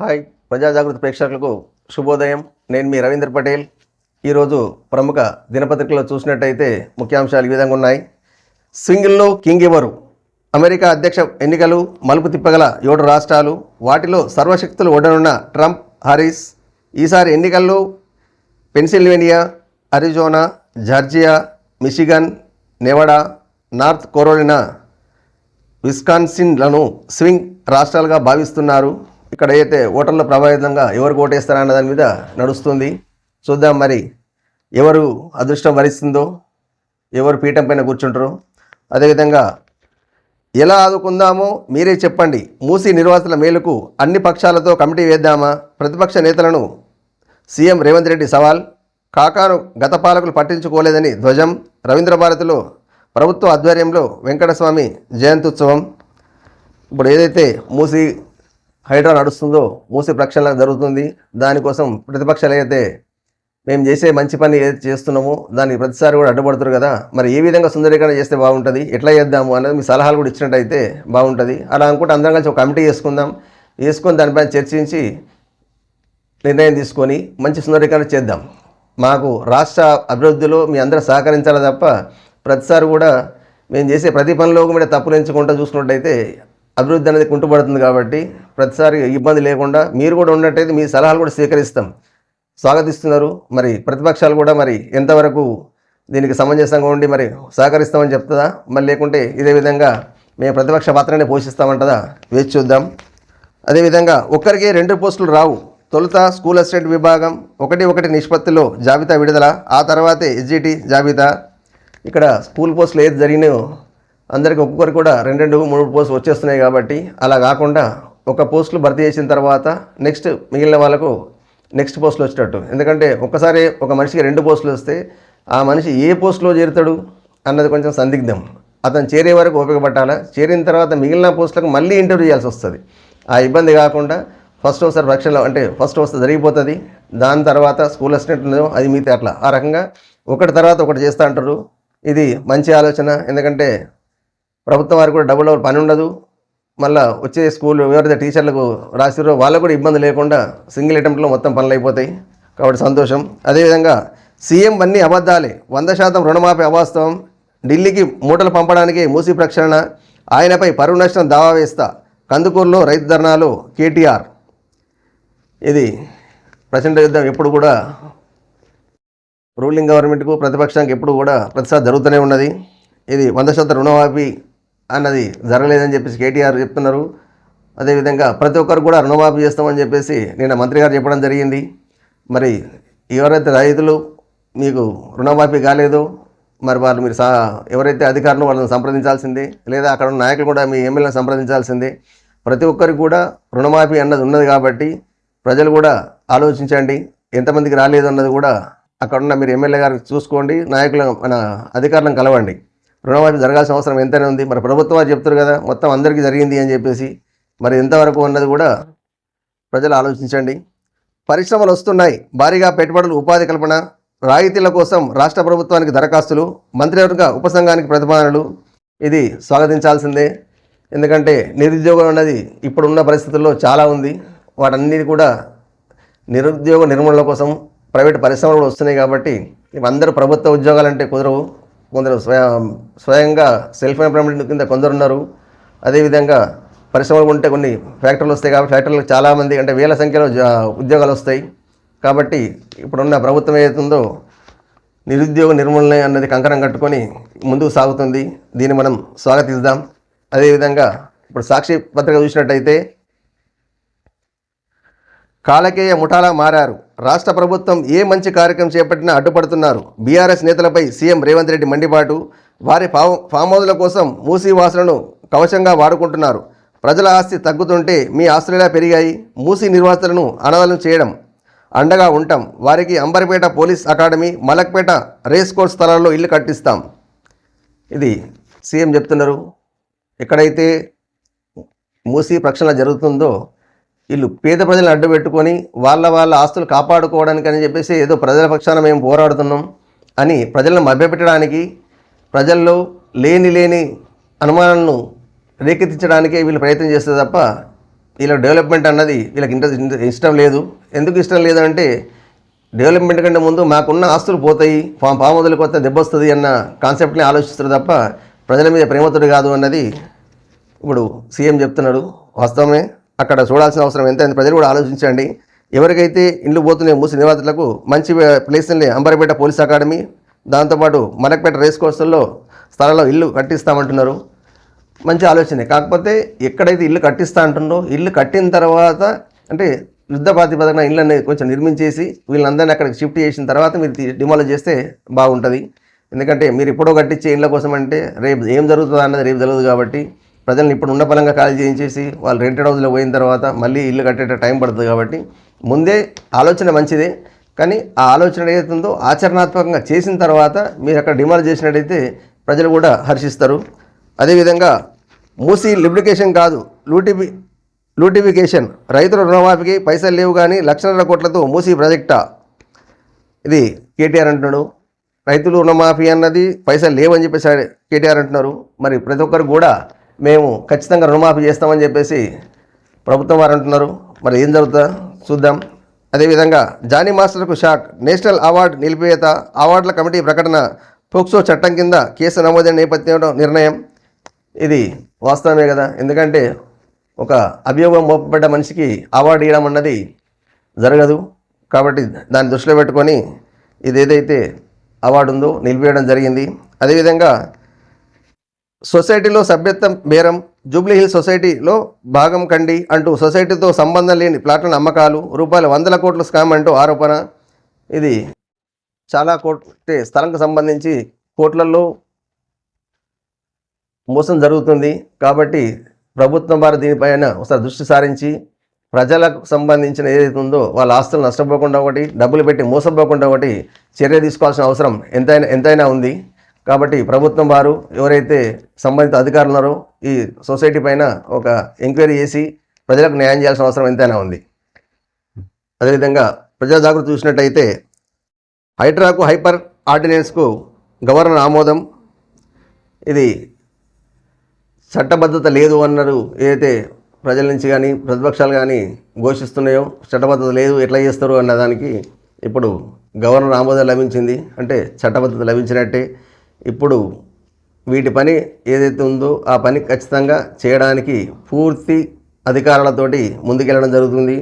Hi. ప్రజాజాగృతి ప్రేక్షకులకు శుభోదయం. నేను మీ రవీంద్ర పటేల్. ఈరోజు ప్రముఖ దినపత్రికలో చూసినట్టయితే ముఖ్యాంశాలు ఈ విధంగా ఉన్నాయి. సింగిల్లో కింగ్ ఎవరు? అమెరికా అధ్యక్ష ఎన్నికలు మలుపు తిప్పగల ఏడు రాష్ట్రాలు వాటిలో సర్వశక్తులు ఒడనున్న ట్రంప్ హారిస్. ఈసారి ఎన్నికల్లో Pennsylvania Arizona Georgia Michigan Nevada North Carolina విస్కాన్సిన్లను swing రాష్ట్రాలుగా భావిస్తున్నారు. ఇక్కడ అయితే ఓటర్ల ప్రభావితంగా ఎవరికి ఓటేస్తారా అన్న దాని మీద నడుస్తుంది. చూద్దాం మరి ఎవరు అదృష్టం వరిస్తుందో ఎవరు పీఠం పైన కూర్చుంటారో. అదేవిధంగా ఎలా ఆదుకుందామో మీరే చెప్పండి. మూసి నిర్వాసితుల మేలుకు అన్ని పక్షాలతో కమిటీ వేద్దామా? ప్రతిపక్ష నేతలను సీఎం రేవంత్ రెడ్డి సవాల్. కాకాను గత పాలకులు పట్టించుకోలేదని ధ్వజం. రవీంద్ర భారతిలో ప్రభుత్వ ఆధ్వర్యంలో వెంకటస్వామి జయంత్యుత్సవం. ఇప్పుడు ఏదైతే మూసి హైడ్రా నడుస్తుందో మూసే ప్రక్షాళన జరుగుతుంది. దానికోసం ప్రతిపక్షాలు అయితే మేము చేసే మంచి పని ఏదైతే చేస్తున్నామో దానికి ప్రతిసారి కూడా అడ్డుపడుతున్నారు కదా. మరి ఏ విధంగా సుందరీకరణ చేస్తే బాగుంటుంది? ఎట్లా చేద్దాము అనేది మీ సలహాలు కూడా ఇచ్చినట్టయితే బాగుంటుంది. అలా అనుకుంటే అందరం కలిసి ఒక కమిటీ చేసుకుందాం. వేసుకొని దానిపైన చర్చించి నిర్ణయం తీసుకొని మంచి సుందరీకరణ చేద్దాం. మాకు రాష్ట్ర అభివృద్ధిలో మీ అందరూ సహకరించాలి తప్ప ప్రతిసారి కూడా మేము చేసే ప్రతి పనిలో కూడా తప్పులు ఎంచుకుంటూ చూసుకున్నట్టయితే అభివృద్ధి అనేది కుంటుపడుతుంది కాబట్టి ప్రతిసారి ఇబ్బంది లేకుండా మీరు కూడా ఉన్నట్టయితే మీ సలహాలు కూడా స్వీకరిస్తాం. స్వాగతిస్తున్నారు. మరి ప్రతిపక్షాలు కూడా మరి ఎంతవరకు దీనికి సమంజసంగా ఉండి మరి సహకరిస్తామని చెప్తుందా? మరి లేకుంటే ఇదే విధంగా మేము ప్రతిపక్ష పాత్రనే పోషిస్తామంటదా? వేచి చూద్దాం. అదేవిధంగా ఒక్కరికి రెండు పోస్టులు రావు. తొలుత స్కూల్ అసిస్టెంట్ విభాగం ఒకటి ఒకటి నిష్పత్తిలో జాబితా విడుదల ఆ తర్వాతే ఎస్జిటి జాబితా. ఇక్కడ స్కూల్ పోస్టులు ఏది జరిగినాయో అందరికి ఒక్కొక్కరు కూడా రెండు రెండు మూడు పోస్టులు వచ్చేస్తున్నాయి కాబట్టి అలా కాకుండా ఒక పోస్టులు భర్తీ చేసిన తర్వాత నెక్స్ట్ మిగిలిన వాళ్ళకు నెక్స్ట్ పోస్టులు వచ్చేటట్టు. ఎందుకంటే ఒక్కసారి ఒక మనిషికి రెండు పోస్టులు వస్తే ఆ మనిషి ఏ పోస్టులో చేరుతాడు అన్నది కొంచెం సందిగ్ధం. అతను చేరే వరకు ఉపయోగపడాలా చేరిన తర్వాత మిగిలిన పోస్టులకు మళ్ళీ ఇంటర్వ్యూ చేయాల్సి వస్తుంది. ఆ ఇబ్బంది కాకుండా ఫస్ట్ ఒకసారి పరీక్షలో అంటే ఫస్ట్ వస్తే జరిగిపోతుంది. దాని తర్వాత స్కూల్ అసిస్టెంట్ ఉందో అది మిగతా అట్లా. ఆ రకంగా ఒకటి తర్వాత ఒకటి చేస్తూ అంటారు. ఇది మంచి ఆలోచన. ఎందుకంటే ప్రభుత్వం వారికి కూడా డబుల్ డబుల్ పని ఉండదు. మళ్ళీ వచ్చే స్కూల్ ఎవరైతే టీచర్లకు రాసిరో వాళ్ళకు కూడా ఇబ్బంది లేకుండా సింగిల్ అటెంప్ట్లో మొత్తం పనులు అయిపోతాయి. కాబట్టి సంతోషం. అదేవిధంగా సీఎం అన్నీ అబద్ధాలే. వంద శాతం రుణమాఫీ అవాస్తవం. ఢిల్లీకి మూటలు పంపడానికి మూసి ప్రక్షాళన. ఆయనపై పరువు నష్టం దావా వేస్తా. కందుకూరులో రైతు ధర్నాలు కేటీఆర్. ఇది ప్రచండ యుద్ధం ఎప్పుడు కూడా రూలింగ్ గవర్నమెంట్కు ప్రతిపక్షానికి ఎప్పుడు కూడా ప్రతిసారి జరుగుతూనే ఉన్నది. ఇది వంద శాతం రుణమాఫీ అన్నది జరగలేదని చెప్పేసి కేటీఆర్ చెప్తున్నారు. అదేవిధంగా ప్రతి ఒక్కరు కూడా రుణమాఫీ చేస్తామని చెప్పేసి నిన్న మంత్రి గారు చెప్పడం జరిగింది. మరి ఎవరైతే రైతులు మీకు రుణమాఫీ కాలేదో మరి వాళ్ళు మీరు సా ఎవరైతే అధికారులు వాళ్ళని సంప్రదించాల్సిందే లేదా అక్కడ ఉన్న నాయకులు కూడా మీ ఎమ్మెల్యేని సంప్రదించాల్సిందే ప్రతి ఒక్కరికి కూడా రుణమాఫీ అన్నది ఉన్నది కాబట్టి ప్రజలు కూడా ఆలోచించండి. ఎంతమందికి రాలేదు అన్నది కూడా అక్కడున్న మీరు ఎమ్మెల్యే గారికి చూసుకోండి నాయకులు మన అధికారులను కలవండి. రుణమాఫీ జరగాల్సిన అవసరం ఎంతైనా ఉంది. మరి ప్రభుత్వం వారు చెప్తారు కదా మొత్తం అందరికీ జరిగింది అని చెప్పేసి. మరి ఎంతవరకు ఉన్నది కూడా ప్రజలు ఆలోచించండి. పరిశ్రమలు వస్తున్నాయి. భారీగా పెట్టుబడులు ఉపాధి కల్పన రాయితీల కోసం రాష్ట్ర ప్రభుత్వానికి దరఖాస్తులు మంత్రివర్గ ఉపసంఘానికి ప్రతిపాదనలు. ఇది స్వాగతించాల్సిందే. ఎందుకంటే నిరుద్యోగం అన్నది ఇప్పుడున్న పరిస్థితుల్లో చాలా ఉంది. వాటన్నిటి కూడా నిరుద్యోగ నిర్మూలన కోసం ప్రైవేట్ పరిశ్రమలు కూడా వస్తున్నాయి కాబట్టి అందరూ ప్రభుత్వ ఉద్యోగాలంటే కుదరవు. కొందరు స్వయం స్వయంగా సెల్ఫ్ ఎంప్లాయ్మెంట్ కింద కొందరు ఉన్నారు అదేవిధంగా పరిశ్రమలు ఉంటే కొన్ని ఫ్యాక్టరీలు వస్తాయి కాబట్టి ఫ్యాక్టరీలకు చాలామంది అంటే వేల సంఖ్యలో జా- ఉద్యోగాలు వస్తాయి. కాబట్టి ఇప్పుడున్న ప్రభుత్వం ఏదైతుందో నిరుద్యోగ నిర్మూలన అన్నది కంకణం కట్టుకొని ముందుకు సాగుతుంది. దీన్ని మనం స్వాగతిద్దాం. అదేవిధంగా ఇప్పుడు సాక్షి పత్రిక చూసినట్టయితే కాలకేయ ముఠాలా మారారు. రాష్ట్ర ప్రభుత్వం ఏ మంచి కార్యక్రమం చేపట్టినా అడ్డుపడుతున్నారు. బీఆర్ఎస్ నేతలపై సీఎం రేవంత్ రెడ్డి మండిపాటు. వారి ఫామ్ ఫామోదుల కోసం మూసీ వాసులను కవచంగా వాడుకుంటున్నారు. ప్రజల ఆస్తి తగ్గుతుంటే మీ ఆస్తులేలా పెరిగాయి? మూసీ నిర్వాసితులను అనవలం చేయడం. అండగా ఉంటాం. వారికి Amberpet police academy Malakpet race course స్థలాల్లో ఇల్లు కట్టిస్తాం. ఇది సీఎం చెప్తున్నారు. ఎక్కడైతే మూసీ ప్రక్షాళన జరుగుతుందో వీళ్ళు పేద ప్రజలను అడ్డుపెట్టుకొని వాళ్ళ వాళ్ళ ఆస్తులు కాపాడుకోవడానికి అని చెప్పేసి ఏదో ప్రజల పక్షాన మేము పోరాడుతున్నాం అని ప్రజలను మభ్యపెట్టడానికి ప్రజల్లో లేని లేని అనుమానాలను రేకెత్తించడానికే వీళ్ళు ప్రయత్నం చేస్తే తప్ప వీళ్ళ డెవలప్మెంట్ అన్నది వీళ్ళకి ఇంట్రెస్ట్ ఇష్టం లేదు. ఎందుకు ఇష్టం లేదంటే డెవలప్మెంట్ కంటే ముందు మాకున్న ఆస్తులు పోతాయి పా పాముదలు కొత్త దెబ్బ వస్తుంది అన్న కాన్సెప్ట్ని ఆలోచిస్తారు తప్ప ప్రజల మీద ప్రేమతోడు కాదు అన్నది ఇప్పుడు సీఎం చెప్తున్నాడు. వాస్తవమే. అక్కడ చూడాల్సిన అవసరం ఎంత అని ప్రజలు కూడా ఆలోచించండి. ఎవరికైతే ఇండ్లు పోతున్నాయో మూసి నివాసితులకు మంచి ప్లేస్ని అంబరపేట పోలీస్ అకాడమీ దాంతోపాటు మలక్పేట రేస్ కోర్సుల్లో స్థలంలో ఇల్లు కట్టిస్తామంటున్నారు. మంచి ఆలోచనే. కాకపోతే ఎక్కడైతే ఇల్లు కట్టిస్తా అంటుండో ఇల్లు కట్టిన తర్వాత అంటే యుద్ధ ప్రాతిపదన ఇల్లు అనేది కొంచెం నిర్మించేసి వీళ్ళందరినీ అక్కడికి షిఫ్ట్ చేసిన తర్వాత మీరు డిమాలో చేస్తే బాగుంటుంది. ఎందుకంటే మీరు ఎప్పుడో కట్టించే ఇళ్ళ కోసం అంటే రేపు ఏం జరుగుతుందో అన్నది రేపు జరగదు కాబట్టి ప్రజల్ని ఇప్పుడు ఉన్న పలంగా ఖాళీ చేయించేసి వాళ్ళు రెంటెడ్ హౌస్లో పోయిన తర్వాత మళ్ళీ ఇల్లు కట్టేట టైం పడుతుంది కాబట్టి ముందే ఆలోచన మంచిదే. కానీ ఆ ఆలోచన ఏదైతే ఉందో ఆచరణాత్మకంగా చేసిన తర్వాత మీరు అక్కడ డిమాండ్ చేసినట్టయితే ప్రజలు కూడా హర్షిస్తారు. అదేవిధంగా మూసి లిబ్లికేషన్ కాదు లూటిఫి లూటిఫికేషన్. రైతుల రుణమాఫీకి పైసలు లేవు కానీ లక్షన్నర కోట్లతో మూసి ప్రాజెక్టా? ఇది కేటీఆర్ అంటున్నాడు. రైతులు రుణమాఫీ అన్నది పైసలు లేవని చెప్పేసి కేటీఆర్ అంటున్నారు. మరి ప్రతి ఒక్కరు కూడా మేము ఖచ్చితంగా రుణమాఫీ చేస్తామని చెప్పేసి ప్రభుత్వం వారు అంటున్నారు. మరి ఏం జరుగుతుందో చూద్దాం. అదేవిధంగా జానీ మాస్టర్కు షాక్. నేషనల్ అవార్డు నిలిపివేత అవార్డుల కమిటీ ప్రకటన పోక్సో చట్టం కింద కేసు నమోదైన నేపథ్యంలో నిర్ణయం. ఇది వాస్తవమే కదా. ఎందుకంటే ఒక అభియోగం మోపబడ్డ మనిషికి అవార్డు ఇవ్వడం అన్నది జరగదు. కాబట్టి దాన్ని దృష్టిలో పెట్టుకొని ఇది ఏదైతే అవార్డు ఉందో నిలిపేయడం జరిగింది. అదేవిధంగా సొసైటీలో సభ్యత్వం బేరం జూబ్లీహిల్ సొసైటీలో భాగం కండి అంటూ సొసైటీతో సంబంధం లేని ప్లాట్ల అమ్మకాలు రూపాయల వందల కోట్ల స్కామ్ అంటూ ఆరోపణ. ఇది చాలా కోట్ల స్థలంకు సంబంధించి కోట్లలో మోసం జరుగుతుంది. కాబట్టి ప్రభుత్వం వారు దీనిపైన ఒకసారి దృష్టి సారించి ప్రజలకు సంబంధించిన ఏదైతే ఉందో వాళ్ళ ఆస్తులు నష్టపోకుండా ఒకటి డబ్బులు పెట్టి మోసపోకుండా ఒకటి చర్య తీసుకోవాల్సిన అవసరం ఎంతైనా ఎంతైనా ఉంది. కాబట్టి ప్రభుత్వం వారు ఎవరైతే సంబంధిత అధికారులు ఉన్నారో ఈ సొసైటీ పైన ఒక ఎంక్వైరీ చేసి ప్రజలకు న్యాయం చేయాల్సిన అవసరం ఎంతైనా ఉంది. అదేవిధంగా ప్రజా జాగృతి చూసినట్టయితే హైడ్రాకు హైపర్ ఆర్డినెన్స్కు గవర్నర్ ఆమోదం. ఇది చట్టబద్ధత లేదు అన్నారు. ఏదైతే ప్రజల నుంచి కానీ ప్రతిపక్షాలు కానీ ఘోషిస్తున్నాయో చట్టబద్ధత లేదు ఎట్లా చేస్తారు అన్నదానికి ఇప్పుడు గవర్నర్ ఆమోదం లభించింది. అంటే చట్టబద్ధత లభించినట్టే ఇప్పుడు వీటి పని ఏదైతే ఉందో ఆ పని ఖచ్చితంగా చేయడానికి పూర్తి అధికారాలతోటి ముందుకెళ్ళడం జరుగుతుంది.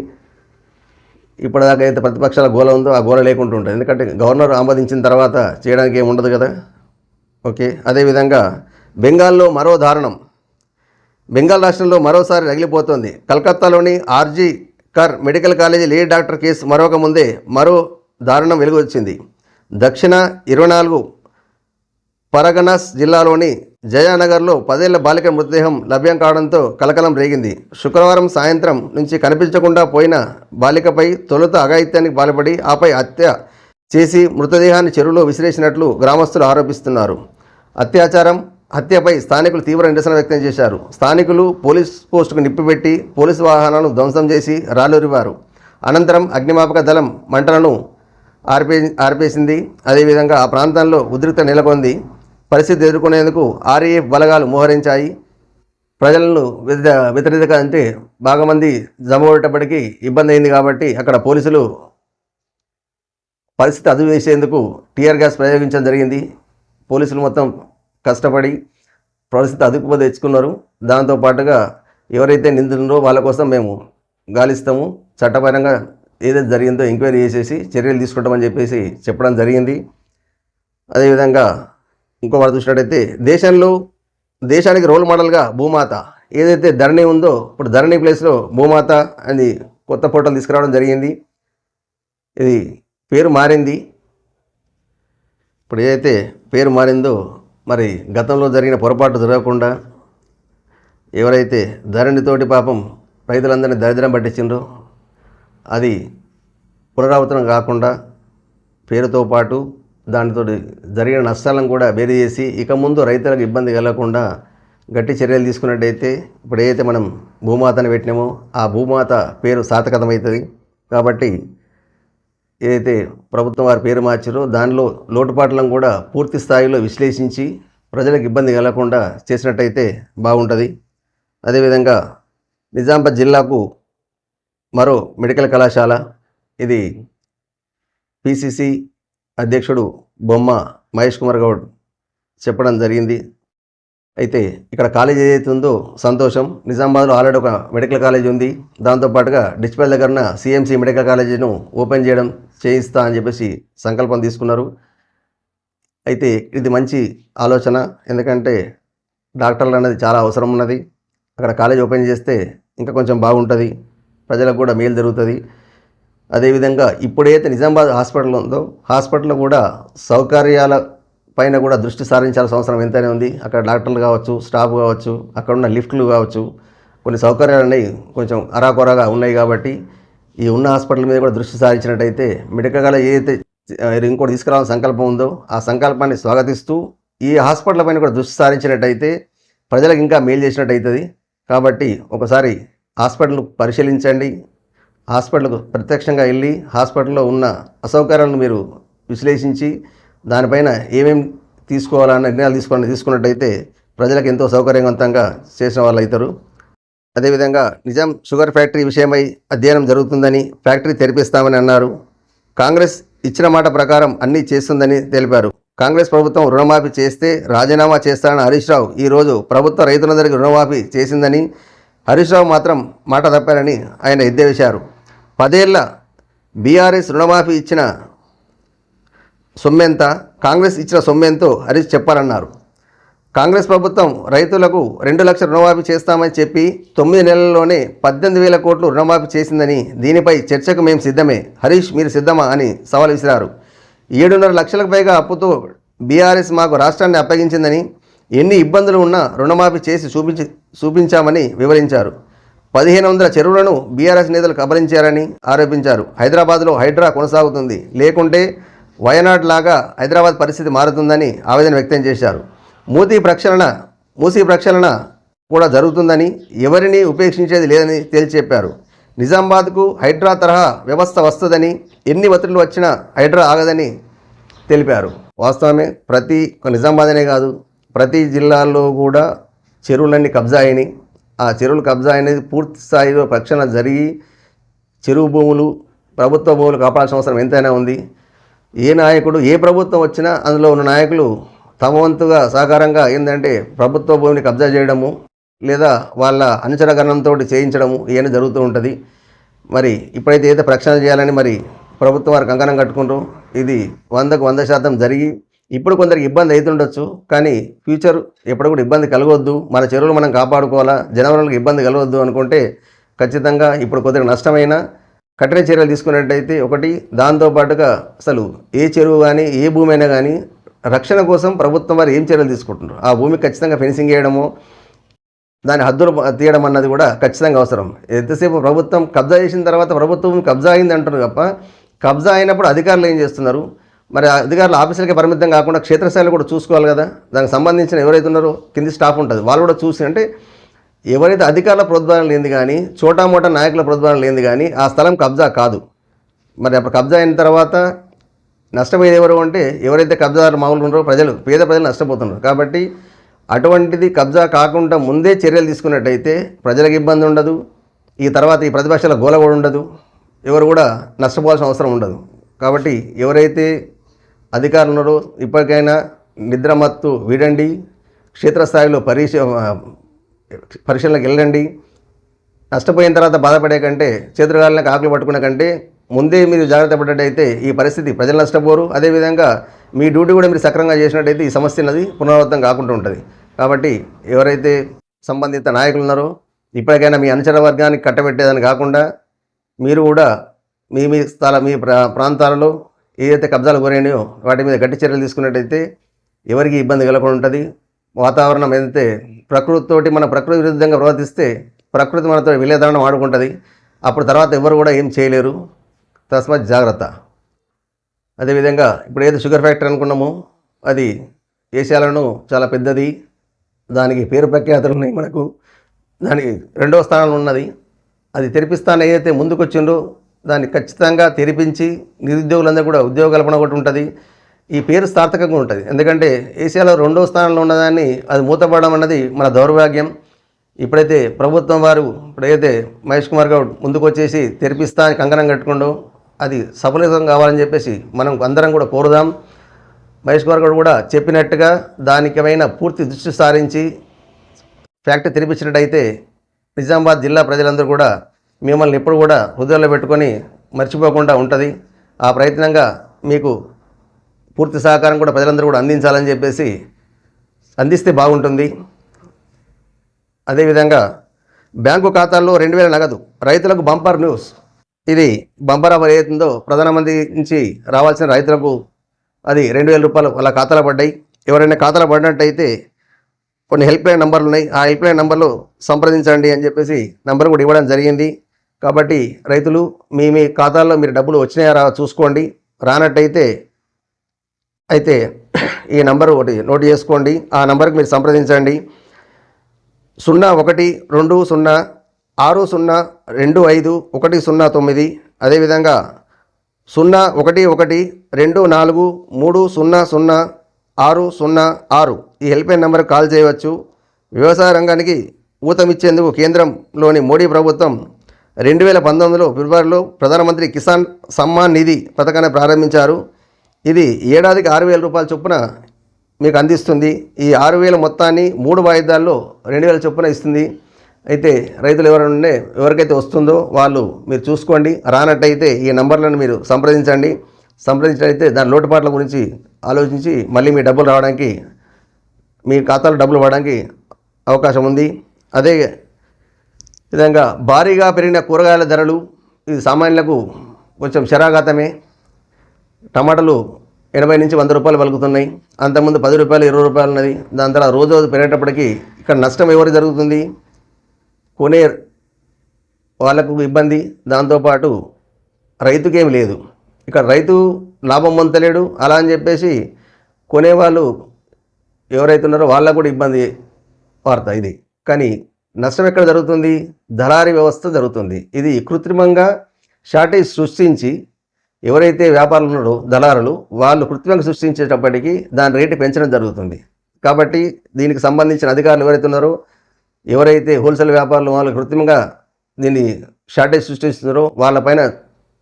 ఇప్పటిదాకా అయితే ప్రతిపక్షాల గోల ఉందో ఆ గోల లేకుండా ఉంటుంది. ఎందుకంటే గవర్నర్ ఆమోదించిన తర్వాత చేయడానికి ఏమి ఉండదు కదా. ఓకే? అదేవిధంగా బెంగాల్లో మరో దారుణం. బెంగాల్ రాష్ట్రంలో మరోసారి రగిలిపోతోంది. కలకత్తాలోని RG Kar medical college lady doctor case మరొక ముందే మరో దారుణం వెలుగు వచ్చింది దక్షిణ ఇరవై నాలుగు పరగనాస్ జిల్లాలోని జయానగర్లో పదేళ్ళ బాలిక మృతదేహం లభ్యం కావడంతో కలకలం రేగింది. శుక్రవారం సాయంత్రం నుంచి కనిపించకుండా పోయిన బాలికపై తొలుత అఘాయిత్యానికి పాల్పడి ఆపై హత్య చేసి మృతదేహాన్ని చెరువులో విసిరేసినట్లు గ్రామస్తులు ఆరోపిస్తున్నారు. అత్యాచారం హత్యపై స్థానికులు తీవ్ర నిరసన వ్యక్తం చేశారు. స్థానికులు పోలీస్ పోస్టుకు నిప్పిపెట్టి పోలీసు వాహనాలను ధ్వంసం చేసి రాలూరివారు అనంతరం అగ్నిమాపక దళం మంటలను ఆర్పే ఆర్పేసింది. అదేవిధంగా ఆ ప్రాంతంలో ఉద్రిక్త నెలకొంది. పరిస్థితి ఎదుర్కొనేందుకు ఆర్ఏఎఫ్ బలగాలు మోహరించాయి. ప్రజలను వ్యతిరేక వ్యతిరేక అంటే బాగా మంది జమగొట్టేటప్పటికీ ఇబ్బంది అయింది కాబట్టి అక్కడ పోలీసులు పరిస్థితి అదుపు వేసేందుకు టీఆర్ గ్యాస్ ప్రయోగించడం జరిగింది. పోలీసులు మొత్తం కష్టపడి పరిస్థితి అదుపుగా తెచ్చుకున్నారు. దాంతో పాటుగా ఎవరైతే నిందితున్నారో వాళ్ళ కోసం మేము గాలిస్తాము. చట్టపరంగా ఏదైతే జరిగిందో ఎంక్వైరీ చేసేసి చర్యలు తీసుకుంటామని చెప్పేసి చెప్పడం జరిగింది. అదేవిధంగా ఇంకో వారు చూసినట్టయితే దేశంలో దేశానికి రోల్ మోడల్గా భూమాత ఏదైతే ధరణి ఉందో ఇప్పుడు ధరణి ప్లేస్లో భూమాత అని కొత్త ఫోటోలు తీసుకురావడం జరిగింది. ఇది పేరు మారింది. ఇప్పుడు ఏదైతే పేరు మారిందో మరి గతంలో జరిగిన పొరపాటు జరగకుండా ఎవరైతే ధరణితోటి పాపం రైతులందరినీ దరిద్రం పట్టించిండ్రో అది పునరావృతం కాకుండా పేరుతో పాటు దానితో జరిగిన నష్టాలను కూడా బేరీ చేసి ఇక ముందు రైతులకు ఇబ్బంది కలగకుండా గట్టి చర్యలు తీసుకున్నట్టయితే ఇప్పుడు ఏదైతే మనం భూమాతను పెట్టినామో ఆ భూమాత పేరు సార్థకతమవుతుంది. కాబట్టి ఏదైతే ప్రభుత్వం వారి పేరు మార్చారో దానిలో లోటుపాట్లను కూడా పూర్తి స్థాయిలో విశ్లేషించి ప్రజలకు ఇబ్బంది కలగకుండా చేసినట్టయితే బాగుంటుంది. అదేవిధంగా నిజామాబాద్ జిల్లాకు మరో మెడికల్ కళాశాల ఇది పిసిసి అధ్యక్షుడు బొమ్మ మహేష్ కుమార్ గౌడ్ చెప్పడం జరిగింది. అయితే ఇక్కడ కాలేజ్ ఏదైతే ఉందో సంతోషం నిజామాబాద్లో ఆల్రెడీ ఒక మెడికల్ కాలేజ్ ఉంది. దాంతోపాటుగా డిస్ప్లే దగ్గరన సిఎంసి మెడికల్ కాలేజీను ఓపెన్ చేయడం చేయిస్తా అని చెప్పేసి సంకల్పం తీసుకున్నారు. అయితే ఇది మంచి ఆలోచన ఎందుకంటే డాక్టర్లు అనేది చాలా అవసరం ఉన్నది. అక్కడ కాలేజ్ ఓపెన్ చేస్తే ఇంకా కొంచెం బాగుంటుంది. ప్రజలకు కూడా మేలు జరుగుతుంది. అదేవిధంగా ఇప్పుడైతే నిజామాబాద్ హాస్పిటల్ ఉందో హాస్పిటల్ కూడా సౌకర్యాల పైన కూడా దృష్టి సారించాల్సిన అవసరం ఎంతైనా ఉంది. అక్కడ డాక్టర్లు కావచ్చు స్టాఫ్ కావచ్చు అక్కడ ఉన్న లిఫ్ట్లు కావచ్చు కొన్ని సౌకర్యాలు అనేవి కొంచెం అరాకొరాగా ఉన్నాయి కాబట్టి ఈ ఉన్న హాస్పిటల్ మీద కూడా దృష్టి సారించినట్టయితే మెడికల్ కాలేజ్ ఏదైతే ఇంకోటి తీసుకురావాలని సంకల్పం ఉందో ఆ సంకల్పాన్ని స్వాగతిస్తూ ఈ హాస్పిటల్ పైన కూడా దృష్టి సారించినట్టయితే ప్రజలకు ఇంకా మేలు చేసినట్టు అవుతుంది కాబట్టి ఒకసారి హాస్పిటల్ పరిశీలించండి. హాస్పిటల్కు ప్రత్యక్షంగా వెళ్ళి హాస్పిటల్లో ఉన్న అసౌకర్యాలను మీరు విశ్లేషించి దానిపైన ఏమేమి తీసుకోవాలన్న నిర్ణయాలు తీసుకోవాలని తీసుకున్నట్టయితే ప్రజలకు ఎంతో సౌకర్యవంతంగా చేసిన వాళ్ళు అవుతారు. అదేవిధంగా నిజాం షుగర్ ఫ్యాక్టరీ విషయమై అధ్యయనం జరుగుతుందని ఫ్యాక్టరీ తెరిపిస్తామని అన్నారు. కాంగ్రెస్ ఇచ్చిన మాట ప్రకారం అన్నీ చేస్తుందని తెలిపారు. కాంగ్రెస్ ప్రభుత్వం రుణమాఫీ చేస్తే రాజీనామా చేస్తానని హరీష్ రావు ఈరోజు ప్రభుత్వ రైతులందరికీ రుణమాఫీ చేసిందని హరీష్ రావు మాత్రం మాట తప్పారని ఆయన ఎద్దేశారు పదేళ్ళ బీఆర్ఎస్ రుణమాఫీ ఇచ్చిన సొమ్మెంత కాంగ్రెస్ ఇచ్చిన సొమ్మెంతో హరీష్ చెప్పాలన్నారు. కాంగ్రెస్ ప్రభుత్వం రైతులకు రెండు లక్షల రుణమాఫీ చేస్తామని చెప్పి తొమ్మిది నెలల్లోనే పద్దెనిమిది వేల కోట్లు రుణమాఫీ చేసిందని దీనిపై చర్చకు మేము సిద్ధమే. హరీష్ మీరు సిద్ధమా అని సవాల్ విసిరారు. ఏడున్నర లక్షలకు పైగా అప్పుతో బీఆర్ఎస్ మాకు రాష్ట్రాన్ని అప్పగించిందని ఎన్ని ఇబ్బందులు ఉన్నా రుణమాఫీ చేసి చూపించి చూపించామని వివరించారు. పదిహేను వందల చెరువులను బీఆర్ఎస్ నేతలు కబలించారని ఆరోపించారు. హైదరాబాద్లో హైడ్రా కొనసాగుతుంది. లేకుంటే వయనాడ్ లాగా హైదరాబాద్ పరిస్థితి మారుతుందని ఆవేదన వ్యక్తం చేశారు. మూతి ప్రక్షాళన మూసీ ప్రక్షాళన కూడా జరుగుతుందని ఎవరిని ఉపేక్షించేది లేదని తేల్చి చెప్పారు. నిజామాబాద్కు హైడ్రా తరహా వ్యవస్థ వస్తుందని ఎన్ని ఒత్తిళ్ళు వచ్చినా హైడ్రా ఆగదని తెలిపారు. వాస్తవమే ప్రతి నిజామాబాద్ అనే కాదు ప్రతి జిల్లాల్లో కూడా చెరువులన్నీ కబ్జా అయినాయి ఆ చెరువులు కబ్జా అనేది పూర్తి స్థాయిలో రక్షణ జరిగి చెరువు భూములు ప్రభుత్వ భూములు కాపాడాల్సిన అవసరం ఎంతైనా ఉంది. ఏ నాయకుడు ఏ ప్రభుత్వం వచ్చినా అందులో ఉన్న నాయకులు తమ వంతుగా సహకారంగా ఏంటంటే ప్రభుత్వ భూమిని కబ్జా చేయడము లేదా వాళ్ళ అనుచరగణంతో చేయించడము ఇవన్నీ జరుగుతూ ఉంటుంది. మరి ఇప్పుడైతే ఏదైతే ప్రక్షాళన చేయాలని మరి ప్రభుత్వం వారు కంకణం కట్టుకుంటూ ఇది వందకు వంద శాతం జరిగి ఇప్పుడు కొందరికి ఇబ్బంది అవుతుండొచ్చు కానీ ఫ్యూచర్ ఎప్పుడు కూడా ఇబ్బంది కలగొద్దు. మన చెరువులు మనం కాపాడుకోవాలా? జనవరులకు ఇబ్బంది కలగొద్దు అనుకుంటే ఖచ్చితంగా ఇప్పుడు కొద్దిగా నష్టమైన కఠిన చర్యలు తీసుకున్నట్టయితే ఒకటి దాంతోపాటుగా అసలు ఏ చెరువు కానీ ఏ భూమి అయినా కానీ రక్షణ కోసం ప్రభుత్వం వారు ఏం చర్యలు తీసుకుంటున్నారు? ఆ భూమి ఖచ్చితంగా ఫెన్సింగ్ వేయడము దాని హద్దులు తీయడం అన్నది కూడా ఖచ్చితంగా అవసరం. ఎంతసేపు ప్రభుత్వం కబ్జా చేసిన తర్వాత ప్రభుత్వం కబ్జా అయింది అంటారు తప్ప కబ్జా అయినప్పుడు అధికారులు ఏం చేస్తున్నారు? మరి అధికారుల అధికారులు ఆఫీసులకే పరిమితం కాకుండా క్షేత్రస్థాయిలో కూడా చూసుకోవాలి కదా. దానికి సంబంధించిన ఎవరైతే ఉన్నారో కింది స్టాఫ్ ఉంటుంది. వాళ్ళు కూడా చూసి అంటే ఎవరైతే అధికారుల ప్రోద్వారం లేనిది కానీ చోటామోటా నాయకుల ప్రోద్వారం లేనిది కానీ ఆ స్థలం కబ్జా కాదు. మరి అప్పుడు కబ్జా అయిన తర్వాత నష్టపోయేది ఎవరు అంటే ఎవరైతే కబ్జాదారులు మామూలు ఉన్నారో ప్రజలు పేద ప్రజలు నష్టపోతున్నారు. కాబట్టి అటువంటిది కబ్జా కాకుండా ముందే చర్యలు తీసుకున్నట్టయితే ప్రజలకు ఇబ్బంది ఉండదు. ఈ తర్వాత ఈ ప్రతిపక్షాల గోల కూడా ఉండదు. ఎవరు కూడా నష్టపోవాల్సిన అవసరం ఉండదు. కాబట్టి ఎవరైతే అధికారులు ఇప్పటికైనా నిద్రమత్తు వీడండి. క్షేత్రస్థాయిలో పరీక్ష పరిశీలనకు వెళ్ళండి. నష్టపోయిన తర్వాత బాధపడే కంటే చేతురుగాళ్ళకి ఆకులు పట్టుకునే కంటే ముందే మీరు జాగ్రత్త పడ్డట్టయితే ఈ పరిస్థితి ప్రజలు నష్టపోరు. అదేవిధంగా మీ డ్యూటీ కూడా మీరు సక్రమంగా చేసినట్టయితే ఈ సమస్య అది పునరావృతం కాకుండా ఉంటుంది. కాబట్టి ఎవరైతే సంబంధిత నాయకులు ఉన్నారో ఇప్పటికైనా మీ అనుచర వర్గానికి కట్టబెట్టేదని కాకుండా మీరు కూడా మీ మీ స్థల మీ ప్రా ప్రాంతాలలో ఏదైతే కబ్జాలు గురైనాయో వాటి మీద గట్టి చర్యలు తీసుకున్నట్టయితే ఎవరికి ఇబ్బంది కలగకుండా ఉంటుంది. వాతావరణం ఏదైతే ప్రకృతితోటి మన ప్రకృతి విరుద్ధంగా ప్రవర్తిస్తే ప్రకృతి మనతో విలేదనం ఆడుకుంటుంది. అప్పుడు తర్వాత ఎవరు కూడా ఏం చేయలేరు. తస్మాత్ జాగ్రత్త. అదేవిధంగా ఇప్పుడు ఏదో షుగర్ ఫ్యాక్టరీ అనుకున్నామో అది ఏషియాలను చాలా పెద్దది. దానికి పేరు ప్రఖ్యాతులు ఉన్నాయి మనకు. దానికి రెండవ స్థానంలో ఉన్నది. అది తెరిపిస్తాను ఏదైతే ముందుకు వచ్చిందో దాన్ని ఖచ్చితంగా తెరిపించి నిరుద్యోగులందరూ కూడా ఉద్యోగ కల్పన ఒకటి ఉంటుంది. ఈ పేరు సార్థకంగా ఉంటుంది. ఎందుకంటే ఏషియాలో రెండో స్థానంలో ఉన్నదాన్ని అది మూతపడడం అన్నది మన దౌర్భాగ్యం. ఇప్పుడైతే ప్రభుత్వం వారు ఇప్పుడైతే మహేష్ కుమార్ గౌడ్ ముందుకు వచ్చేసి తెరిపిస్తా అని కంకణం కట్టుకుండో. అది సఫలితం కావాలని చెప్పేసి మనం అందరం కూడా కోరుదాం. మహేష్ కుమార్ గౌడ్ కూడా చెప్పినట్టుగా దానికమైన పూర్తి దృష్టి సారించి ఫ్యాక్టరీ తెరిపించినట్టయితే నిజామాబాద్ జిల్లా ప్రజలందరూ కూడా మిమ్మల్ని ఎప్పుడు కూడా హృదయంలో పెట్టుకొని మర్చిపోకుండా ఉంటుంది. ఆ ప్రయత్నంగా మీకు పూర్తి సహకారం కూడా ప్రజలందరూ కూడా అందించాలని చెప్పేసి అందిస్తే బాగుంటుంది. అదేవిధంగా బ్యాంకు ఖాతాల్లో రెండు వేల నగదు రైతులకు బంపర్ న్యూస్. ఇది బంపర్ ఆఫర్ ఏదైతుందో ప్రధానమంత్రి నుంచి రావాల్సిన రైతులకు అది రెండు వేల రూపాయలు వాళ్ళ ఖాతాలో పడ్డాయి. ఎవరైనా ఖాతాలో పడినట్టయితే కొన్ని హెల్ప్ లైన్ నంబర్లు ఉన్నాయి. ఆ హెల్ప్ లైన్ నంబర్లు సంప్రదించండి అని చెప్పేసి నంబర్ కూడా ఇవ్వడం జరిగింది. కాబట్టి రైతులు మీ మీ ఖాతాల్లో మీరు డబ్బులు వచ్చినాయారా చూసుకోండి. రానట్టయితే అయితే ఈ నంబర్ ఒకటి నోట్ చేసుకోండి. ఆ నంబర్కి మీరు సంప్రదించండి. సున్నా ఒకటి రెండు సున్నా ఆరు సున్నా రెండు ఐదు ఒకటి సున్నా తొమ్మిది. అదేవిధంగా సున్నా ఒకటి ఒకటి రెండు నాలుగు మూడు సున్నా సున్నా ఆరు సున్నా ఆరు ఈ హెల్ప్లైన్ నెంబర్ కాల్ చేయవచ్చు. వ్యవసాయ రంగానికి ఊతమిచ్చేందుకు కేంద్రంలోని మోడీ ప్రభుత్వం రెండు వేల పంతొమ్మిదిలో ఫిబ్రవరిలో ప్రధానమంత్రి కిసాన్ సమ్మాన్ నిధి పథకాన్ని ప్రారంభించారు. ఇది ఏడాదికి ఆరు వేల రూపాయల చొప్పున మీకు అందిస్తుంది. ఈ ఆరు వేల మొత్తాన్ని మూడు వాయిదాల్లో రెండు వేల చొప్పున ఇస్తుంది. అయితే రైతులు ఎవరైనా ఎవరికైతే వస్తుందో వాళ్ళు మీరు చూసుకోండి. రానట్టయితే ఈ నంబర్లను మీరు సంప్రదించండి. సంప్రదించినట్టయితే దాని లోటుపాట్ల గురించి ఆలోచించి మళ్ళీ మీ డబ్బులు రావడానికి మీ ఖాతాలో డబ్బులు పడడానికి అవకాశం ఉంది. అదే విధంగా భారీగా పెరిగిన కూరగాయల ధరలు ఇది సామాన్యులకు కొంచెం శరాఘాతమే. టమాటాలు ఎనభై నుంచి వంద రూపాయలు పలుకుతున్నాయి. అంతకుముందు పది రూపాయలు ఇరవై రూపాయలు ఉన్నది. దాని తర్వాత రోజు రోజు పెరిగేటప్పటికీ ఇక్కడ నష్టం ఎవరు జరుగుతుంది? కొనే వాళ్ళకు ఇబ్బంది. దాంతోపాటు రైతుకేమి లేదు. ఇక్కడ రైతు లాభం పొందలేడు. అలా అని చెప్పేసి కొనేవాళ్ళు ఎవరైతే ఉన్నారో వాళ్ళకు కూడా ఇబ్బంది వార్త ఇది. కానీ నష్టం ఎక్కడ జరుగుతుంది? దళారీ వ్యవస్థ జరుగుతుంది. ఇది కృత్రిమంగా షార్టేజ్ సృష్టించి ఎవరైతే వ్యాపారులు ఉన్నారో దళారులు వాళ్ళు కృత్రిమంగా సృష్టించేటప్పటికీ దాని రేటు పెంచడం జరుగుతుంది. కాబట్టి దీనికి సంబంధించిన అధికారులు ఎవరైతే ఉన్నారో ఎవరైతే హోల్సేల్ వ్యాపారులు వాళ్ళు కృత్రిమంగా దీన్ని షార్టేజ్ సృష్టిస్తున్నారో వాళ్ళపైన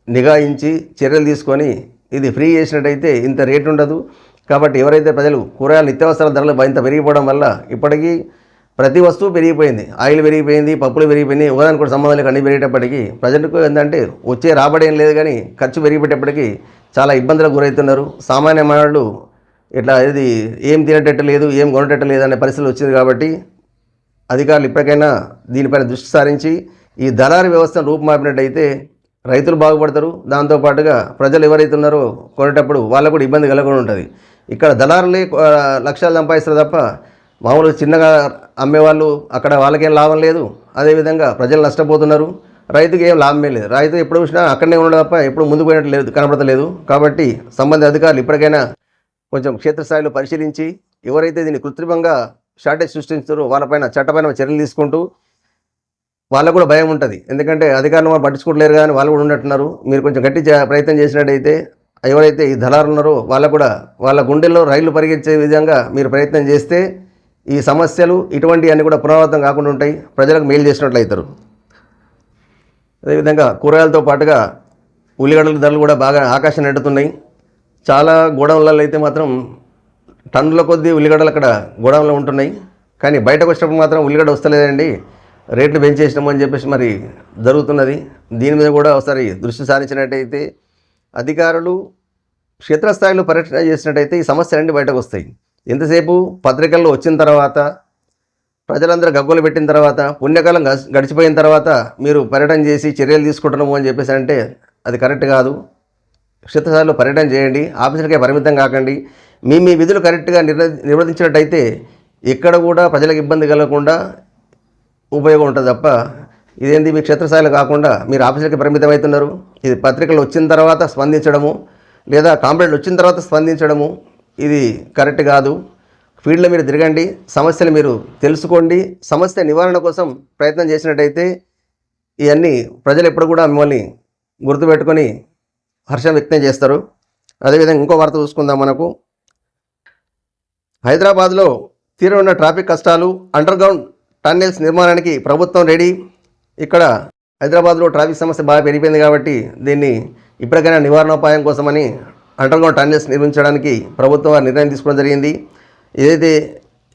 నిగాయించి చర్యలు తీసుకొని ఇది ఫ్రీ చేసినట్టయితే ఇంత రేటు ఉండదు. కాబట్టి ఎవరైతే ప్రజలు కూరగాయలు నిత్యావసరాల ధరలు ఇంత పెరిగిపోవడం వల్ల ఇప్పటికీ ప్రతి వస్తువు పెరిగిపోయింది ఆయిల్ పెరిగిపోయింది పప్పులు పెరిగిపోయింది ఒకదానికి కూడా సంబంధం లేక అన్ని పెరిగేటప్పటికీ ప్రజలకు ఏంటంటే వచ్చే రాబడి ఏం లేదు కానీ ఖర్చు పెరిగిపోయేటప్పటికీ చాలా ఇబ్బందులకు గురవుతున్నారు. సామాన్య మానవులు ఇట్లా ఇది ఏం తినేటట్టు లేదు ఏం కొనేటట్టు లేదు అనే పరిస్థితులు వచ్చింది కాబట్టి అధికారులు ఇప్పటికైనా దీనిపైన దృష్టి సారించి ఈ దళారీ వ్యవస్థను రూపుమాపినట్టయితే రైతులు బాగుపడతారు. దాంతోపాటుగా ప్రజలు ఎవరైతే ఉన్నారో కొనేటప్పుడు వాళ్ళకు కూడా ఇబ్బంది కలగకుండా ఉంటుంది. ఇక్కడ దళారులే లక్షలు సంపాదిస్తారు తప్ప మామూలుగా చిన్నగా అమ్మేవాళ్ళు అక్కడ వాళ్ళకేం లాభం లేదు. అదేవిధంగా ప్రజలు నష్టపోతున్నారు. రైతుకి ఏం లాభమే లేదు. రైతు ఎప్పుడు చూసినా అక్కడనే ఉండడం తప్ప ఎప్పుడు ముందుకు పోయినట్టు లేదు కనబడతలేదు కాబట్టి సంబంధిత అధికారులు ఇప్పటికైనా కొంచెం క్షేత్రస్థాయిలో పరిశీలించి ఎవరైతే దీన్ని కృత్రిమంగా షార్టేజ్ సృష్టించారో వాళ్ళపైన చట్టపైన చర్యలు తీసుకుంటూ వాళ్ళకు కూడా భయం ఉంటుంది. ఎందుకంటే అధికారులు వాళ్ళు పట్టించుకోవట్లేరు కానీ వాళ్ళు కూడా ఉన్నట్టున్నారు. మీరు కొంచెం గట్టి చే- ప్రయత్నం చేసినట్టయితే ఎవరైతే ఈ దళారులు ఉన్నారో వాళ్ళకు కూడా వాళ్ళ గుండెల్లో రైళ్ళు పరిగెత్తే విధంగా మీరు ప్రయత్నం చేస్తే ఈ సమస్యలు ఇటువంటివన్నీ కూడా పునరావృతం కాకుండా ఉంటాయి. ప్రజలకు మేలు చేసినట్లు అవుతారు. అదేవిధంగా కూరగాయలతో పాటుగా ఉల్లిగడ్డల ధరలు కూడా బాగా ఆకాశం నెట్టుతున్నాయి చాలా గోడౌన్లలో అయితే మాత్రం టన్నుల కొద్దీ ఉల్లిగడ్డలు అక్కడ గోడౌన్లో ఉంటున్నాయి. కానీ బయటకు వచ్చినప్పుడు మాత్రం ఉల్లిగడ్డ వస్తలేదండి. రేట్లు పెంచేసినాము అని చెప్పేసి మరి జరుగుతున్నది. దీని మీద కూడా ఒకసారి దృష్టి సారించినట్టయితే అధికారులు క్షేత్రస్థాయిలో పర్యటన చేసినట్టయితే ఈ సమస్యలన్నీ బయటకు వస్తాయి. ఎంతసేపు పత్రికల్లో వచ్చిన తర్వాత ప్రజలందరూ గగ్గోలు పెట్టిన తర్వాత పుణ్యకాలం గడిచిపోయిన తర్వాత మీరు పర్యటన చేసి చర్యలు తీసుకుంటున్నాము అని చెప్పేసి అంటే అది కరెక్ట్ కాదు. క్షేత్రస్థాయిలో పర్యటన చేయండి ఆఫీసులకే పరిమితం కాకండి. మీ మీ విధులు కరెక్ట్గా నిర్వ నిర్వర్తించినట్టయితే ఎక్కడ కూడా ప్రజలకు ఇబ్బంది కలగకుండా ఉపయోగం ఉంటుంది తప్ప ఇదేంది మీ క్షేత్రస్థాయిలో కాకుండా మీరు ఆఫీసులకి పరిమితం అవుతున్నారు. ఇది పత్రికలు వచ్చిన తర్వాత స్పందించడము లేదా కాంప్లైంట్లు వచ్చిన తర్వాత స్పందించడము ఇది కరెక్ట్ కాదు. ఫీల్డ్లో మీరు తిరగండి సమస్యలు మీరు తెలుసుకోండి. సమస్య నివారణ కోసం ప్రయత్నం చేసినట్టయితే ఇవన్నీ ప్రజలు ఎప్పుడు కూడా మిమ్మల్ని గుర్తుపెట్టుకొని హర్షం వ్యక్తం చేస్తారు. అదేవిధంగా ఇంకో వార్త చూసుకుందాం మనకు. హైదరాబాద్లో తీవ్రమైన ట్రాఫిక్ కష్టాలు అండర్ గ్రౌండ్ టన్నెల్స్ నిర్మాణానికి ప్రభుత్వం రెడీ. ఇక్కడ హైదరాబాద్లో ట్రాఫిక్ సమస్య బాగా పెరిగిపోయింది కాబట్టి దీన్ని ఇప్పటికైనా నివారణోపాయం కోసమని అండర్గ్రౌండ్ టన్నెల్స్ నిర్మించడానికి ప్రభుత్వం వారు నిర్ణయం తీసుకోవడం జరిగింది. ఏదైతే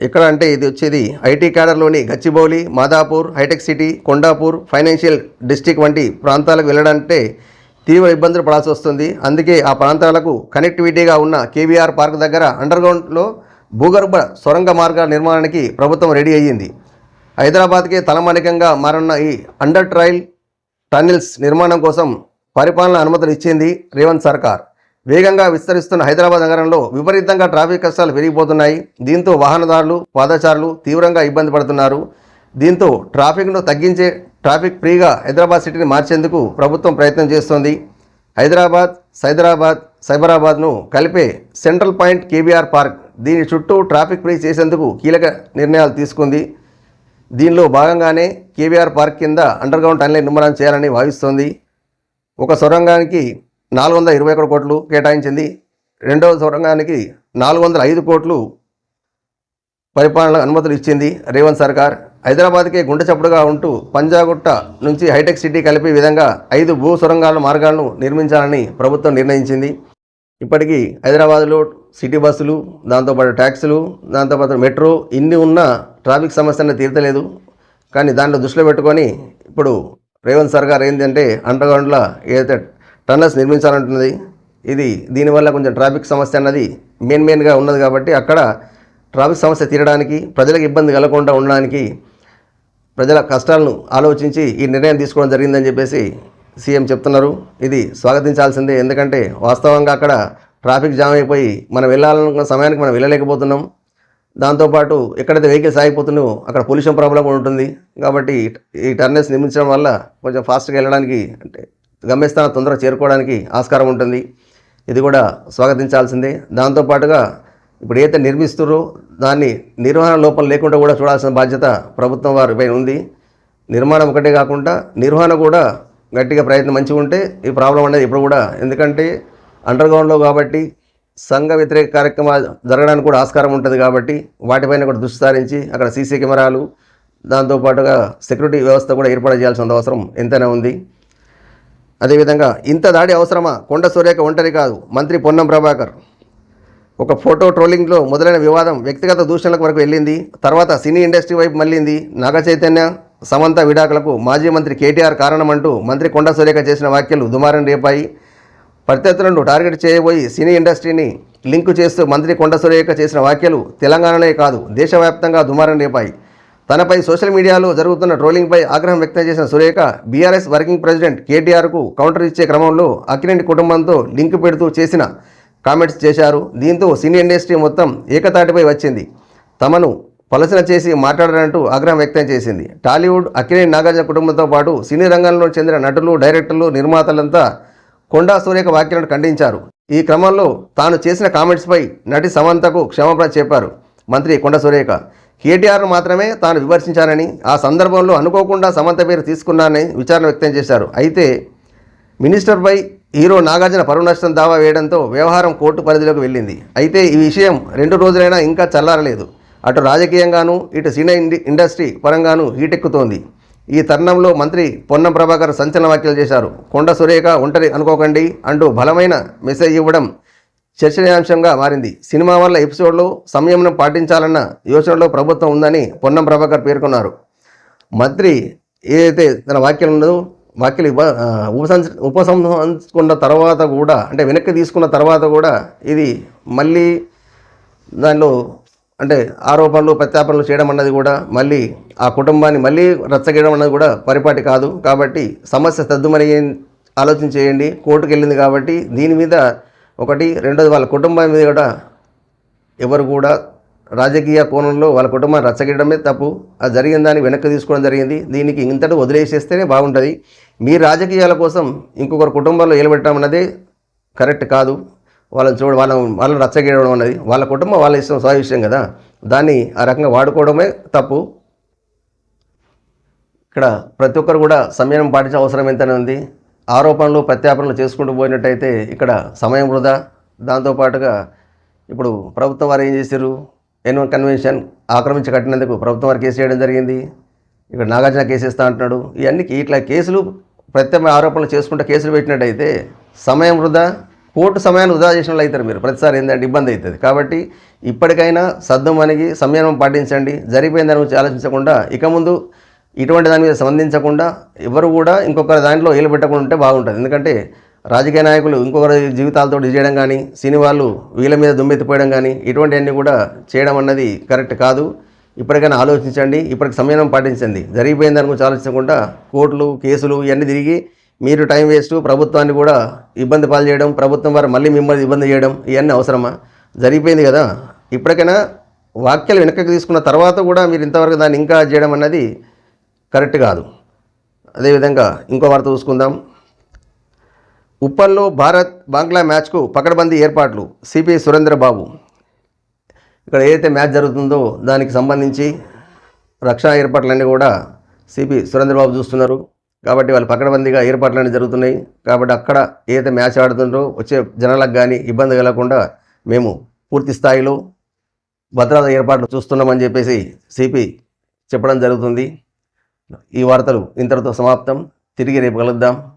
ఎక్కడ అంటే ఇది వచ్చేది IT క్యాడర్లోని Gachibowli Madhapur hitech city Kondapur financial district వంటి ప్రాంతాలకు వెళ్ళడానికే తీవ్ర ఇబ్బందులు పడాల్సి వస్తుంది. అందుకే ఆ ప్రాంతాలకు కనెక్టివిటీగా ఉన్న కేవీఆర్ పార్క్ దగ్గర అండర్గ్రౌండ్లో భూగర్భ సొరంగ మార్గాల నిర్మాణానికి ప్రభుత్వం రెడీ అయ్యింది. హైదరాబాద్కే తలమానికంగా మారన్న ఈ అండర్ ట్రయల్ టన్నెల్స్ నిర్మాణం కోసం పరిపాలన అనుమతులు ఇచ్చింది రేవంత్ సర్కార్. వేగంగా విస్తరిస్తున్న హైదరాబాద్ నగరంలో విపరీతంగా ట్రాఫిక్ కష్టాలు పెరిగిపోతున్నాయి. దీంతో వాహనదారులు పాదచారులు తీవ్రంగా ఇబ్బంది పడుతున్నారు. దీంతో ట్రాఫిక్ను తగ్గించే ట్రాఫిక్ ఫ్రీగా హైదరాబాద్ సిటీని మార్చేందుకు ప్రభుత్వం ప్రయత్నం చేస్తోంది. హైదరాబాద్ సైదరాబాద్ సైబరాబాద్ను కలిపే సెంట్రల్ పాయింట్ కేబీఆర్ పార్క్ దీని చుట్టూ ట్రాఫిక్ ఫ్రీ చేసేందుకు కీలక నిర్ణయాలు తీసుకుంది. దీనిలో భాగంగానే కేవీఆర్ పార్క్ కింద అండర్గ్రౌండ్ టన్నెల్ నిర్మాణం చేయాలని భావిస్తోంది. ఒక సొరంగానికి నాలుగు వందల ఇరవై ఒకటి కోట్లు కేటాయించింది. రెండవ సొరంగానికి నాలుగు వందల ఐదు కోట్లు పరిపాలన అనుమతులు ఇచ్చింది రేవంత్ సర్కార్. హైదరాబాద్కే గుండె చప్పుడుగా ఉంటూ పంజాగుట్ట నుంచి హైటెక్ సిటీ కలిపే విధంగా ఐదు భూ సొరంగాల మార్గాలను నిర్మించాలని ప్రభుత్వం నిర్ణయించింది. ఇప్పటికీ హైదరాబాద్లో సిటీ బస్సులు దాంతోపాటు ట్యాక్సీలు దాంతోపాటు మెట్రో ఇన్ని ఉన్న ట్రాఫిక్ సమస్య తీర్చలేదు. కానీ దాంట్లో దృష్టిలో పెట్టుకొని ఇప్పుడు రేవంత్ సర్కార్ ఏంటంటే అండర్గ్రౌండ్లో ఏదైతే టన్నల్స్ నిర్మించాలంటున్నది. ఇది దీనివల్ల కొంచెం ట్రాఫిక్ సమస్య అన్నది మెయిన్ మెయిన్గా ఉన్నది కాబట్టి అక్కడ ట్రాఫిక్ సమస్య తీరడానికి ప్రజలకు ఇబ్బంది కలగకుండా ఉండడానికి ప్రజల కష్టాలను ఆలోచించి ఈ నిర్ణయం తీసుకోవడం జరిగిందని చెప్పేసి సీఎం చెప్తున్నారు. ఇది స్వాగతించాల్సిందే. ఎందుకంటే వాస్తవంగా అక్కడ ట్రాఫిక్ జామ్ అయిపోయి మనం వెళ్ళాలనుకున్న సమయానికి మనం వెళ్ళలేకపోతున్నాం. దాంతోపాటు ఎక్కడైతే వెహికల్స్ ఆగిపోతున్నాయో అక్కడ పొల్యూషన్ ప్రాబ్లం కూడా ఉంటుంది. కాబట్టి ఈ టర్నర్స్ నిర్మించడం వల్ల కొంచెం ఫాస్ట్గా వెళ్ళడానికి అంటే గమ్యస్థానం తొందరగా చేరుకోవడానికి ఆస్కారం ఉంటుంది. ఇది కూడా స్వాగతించాల్సిందే. దాంతోపాటుగా ఇప్పుడు ఏదైతే నిర్మిస్తున్నారో దాన్ని నిర్వహణ లోపం లేకుండా కూడా చూడాల్సిన బాధ్యత ప్రభుత్వం వారిపై ఉంది. నిర్మాణం ఒకటే కాకుండా నిర్వహణ కూడా గట్టిగా ప్రయత్నం మంచిగా ఉంటే ఈ ప్రాబ్లం అనేది ఇప్పుడు కూడా ఎందుకంటే అండర్గ్రౌండ్లో కాబట్టి సంఘ వ్యతిరేక కార్యక్రమాలు జరగడానికి కూడా ఆస్కారం ఉంటుంది కాబట్టి వాటిపైన కూడా దృష్టి సారించి అక్కడ సీసీ కెమెరాలు దాంతోపాటుగా సెక్యూరిటీ వ్యవస్థ కూడా ఏర్పాటు చేయాల్సిన అవసరం ఎంతైనా ఉంది. అదేవిధంగా ఇంత దాడి అవసరమా? కొండ సూర్యక ఒంటరి కాదు మంత్రి పొన్నం ప్రభాకర్. ఒక ఫోటో ట్రోలింగ్లో మొదలైన వివాదం వ్యక్తిగత దూషణలకు వరకు వెళ్ళింది తర్వాత సినీ ఇండస్ట్రీ వైపు మళ్ళింది. నాగ చైతన్య సమంత విడాకులకు మాజీ మంత్రి కేటీఆర్ కారణమంటూ మంత్రి కొండ సురేఖ చేసిన వ్యాఖ్యలు దుమారం రేపాయి. ప్రత్యర్థులను టార్గెట్ చేయబోయి సినీ ఇండస్ట్రీని లింకు చేస్తూ మంత్రి కొండ సురేఖ చేసిన వ్యాఖ్యలు తెలంగాణలో కాదు దేశవ్యాప్తంగా దుమారం రేపాయి. తనపై సోషల్ మీడియాలో జరుగుతున్న ట్రోలింగ్పై ఆగ్రహం వ్యక్తం చేసిన సురేఖ బీఆర్ఎస్ వర్కింగ్ ప్రెసిడెంట్ కేటీఆర్కు కౌంటర్ ఇచ్చే క్రమంలో అక్కినేని కుటుంబంతో లింక్ పెడుతూ చేసిన కామెంట్స్ చేశారు. దీంతో సినీ ఇండస్ట్రీ మొత్తం ఏకతాటిపై వచ్చింది. తమను పలసన చేసి మాట్లాడారంటూ ఆగ్రహం వ్యక్తం చేసింది. టాలీవుడ్ అక్కినేని నాగార్జున కుటుంబంతో పాటు సినీ రంగంలో చెందిన నటులు డైరెక్టర్లు నిర్మాతలంతా కొండా సురేఖ వ్యాఖ్యలను ఖండించారు. ఈ క్రమంలో తాను చేసిన కామెంట్స్పై నటి సమంతకు క్షమాపణ చెప్పారు మంత్రి కొండ సురేఖ. కేటీఆర్ను మాత్రమే తాను విమర్శించానని ఆ సందర్భంలో అనుకోకుండా సమంత పేరు తీసుకున్నానని విచారణ వ్యక్తం చేశారు. అయితే మినిస్టర్పై హీరో నాగార్జున పరువు నష్టం దావా వేయడంతో వ్యవహారం కోర్టు పరిధిలోకి వెళ్ళింది. అయితే ఈ విషయం రెండు రోజులైనా ఇంకా చల్లారలేదు. అటు రాజకీయంగానూ ఇటు సినీ ఇండి- ఇండస్ట్రీ పరంగానూ హీటెక్కుతోంది. ఈ తరుణంలో మంత్రి పొన్నం ప్రభాకర్ సంచలన వ్యాఖ్యలు చేశారు. కొండ సురేఖ ఒంటరి అనుకోకండి అంటూ బలమైన మెసేజ్ ఇవ్వడం చర్చనీయాంశంగా మారింది. సినిమా వల్ల ఎపిసోడ్లో సంయమనం పాటించాలన్న యోచనలో ప్రభుత్వం ఉందని పొన్నం ప్రభాకర్ పేర్కొన్నారు. మంత్రి ఏదైతే తన వ్యాఖ్యలు ఉన్నదో వ్యాఖ్యలు ఉపసం ఉపసంహరించుకున్న తర్వాత కూడా అంటే వెనక్కి తీసుకున్న తర్వాత కూడా ఇది మళ్ళీ దానిలో అంటే ఆరోపణలు ప్రత్యాపణలు చేయడం అన్నది కూడా మళ్ళీ ఆ కుటుంబాన్ని మళ్ళీ రచ్చగేయడం అన్నది కూడా పరిపాటి కాదు. కాబట్టి సమస్య సర్దుమని ఆలోచన చేయండి. కోర్టుకు వెళ్ళింది కాబట్టి దీని మీద ఒకటి రెండోది వాళ్ళ కుటుంబం మీద కూడా ఎవరు కూడా రాజకీయ కోణంలో వాళ్ళ కుటుంబాన్ని రచ్చగడమే తప్పు. అది జరిగిన దాన్ని వెనక్కి తీసుకోవడం జరిగింది. దీనికి ఇంతటి వదిలేసేస్తేనే బాగుంటుంది. మీ రాజకీయాల కోసం ఇంకొకరు కుటుంబంలో ఏలబెట్టడం అన్నది కరెక్ట్ కాదు. వాళ్ళని చూడ వాళ్ళ వాళ్ళని రచ్చగేయడం అన్నది వాళ్ళ కుటుంబం వాళ్ళ ఇష్టం స్వ విషయం కదా. దాన్ని ఆ రకంగా వాడుకోవడమే తప్పు. ఇక్కడ ప్రతి ఒక్కరు కూడా సమయం పాటించే అవసరం ఎంతనే ఉంది. ఆరోపణలు ప్రత్యాపనలు చేసుకుంటూ పోయినట్టయితే ఇక్కడ సమయం వృధా. దాంతోపాటుగా ఇప్పుడు ప్రభుత్వం వారు ఏం చేశారు? ఎన్ కన్వెన్షన్ ఆక్రమించి కట్టినందుకు ప్రభుత్వం వారు కేసు చేయడం జరిగింది. ఇక్కడ నాగార్జున కేసు ఇస్తా అంటున్నాడు. ఇవన్నీ ఇట్లా కేసులు ప్రత్యేక ఆరోపణలు చేసుకుంటే కేసులు పెట్టినట్టయితే సమయం వృధా. కోర్టు సమయాన్ని వృధా చేసిన అవుతారు మీరు. ప్రతిసారి ఏంటంటే ఇబ్బంది అవుతుంది. కాబట్టి ఇప్పటికైనా సద్దు మనకి సంయమనం పాటించండి. జరిగిపోయిందని గురించి ఆలోచించకుండా ఇక ముందు ఇటువంటి దాని మీద స్పందించకుండా ఎవరు కూడా ఇంకొకరి దాంట్లో ఏలు పెట్టకుండా ఉంటే బాగుంటుంది. ఎందుకంటే రాజకీయ నాయకులు ఇంకొకరి జీవితాలతో చేయడం కానీ సినీ వాళ్ళు వీళ్ళ మీద దుమ్మెత్తిపోయడం కానీ ఇటువంటివన్నీ కూడా చేయడం అన్నది కరెక్ట్ కాదు. ఇప్పటికైనా ఆలోచించండి ఇప్పటికి సమయం పాటించండి. జరిగిపోయిన దాని గురించి ఆలోచించకుండా కోర్టులు కేసులు ఇవన్నీ తిరిగి మీరు టైం వేస్ట్ ప్రభుత్వాన్ని కూడా ఇబ్బంది పాలు చేయడం ప్రభుత్వం వారు మళ్ళీ మిమ్మల్ని ఇబ్బంది చేయడం ఇవన్నీ అవసరమా? జరిగిపోయింది కదా. ఇప్పటికైనా వాక్యాలు వెనక్కి తీసుకున్న తర్వాత కూడా మీరు ఇంతవరకు దాన్ని ఇంకా చేయడం అన్నది కరెక్ట్ కాదు. అదేవిధంగా ఇంకో వార్త చూసుకుందాం. ఉప్పల్లో భారత్ బంగ్లా మ్యాచ్కు పకడ్బందీ ఏర్పాట్లు సిపి సురేంద్రబాబు. ఇక్కడ ఏదైతే మ్యాచ్ జరుగుతుందో దానికి సంబంధించి రక్షణ ఏర్పాట్లన్నీ కూడా సిపి సురేంద్రబాబు చూస్తున్నారు. కాబట్టి వాళ్ళు పకడ్బందీగా ఏర్పాట్లన్నీ జరుగుతున్నాయి. కాబట్టి అక్కడ ఏదైతే మ్యాచ్ ఆడుతుందో వచ్చే జనాలకు కానీ ఇబ్బంది కలగకుండా మేము పూర్తి స్థాయిలో భద్రతా ఏర్పాట్లు చూస్తున్నామని చెప్పేసి సిపి చెప్పడం జరుగుతుంది. ఈ వార్తలు ఇంతటితో సమాప్తం. తిరిగి రేపు కలుద్దాం.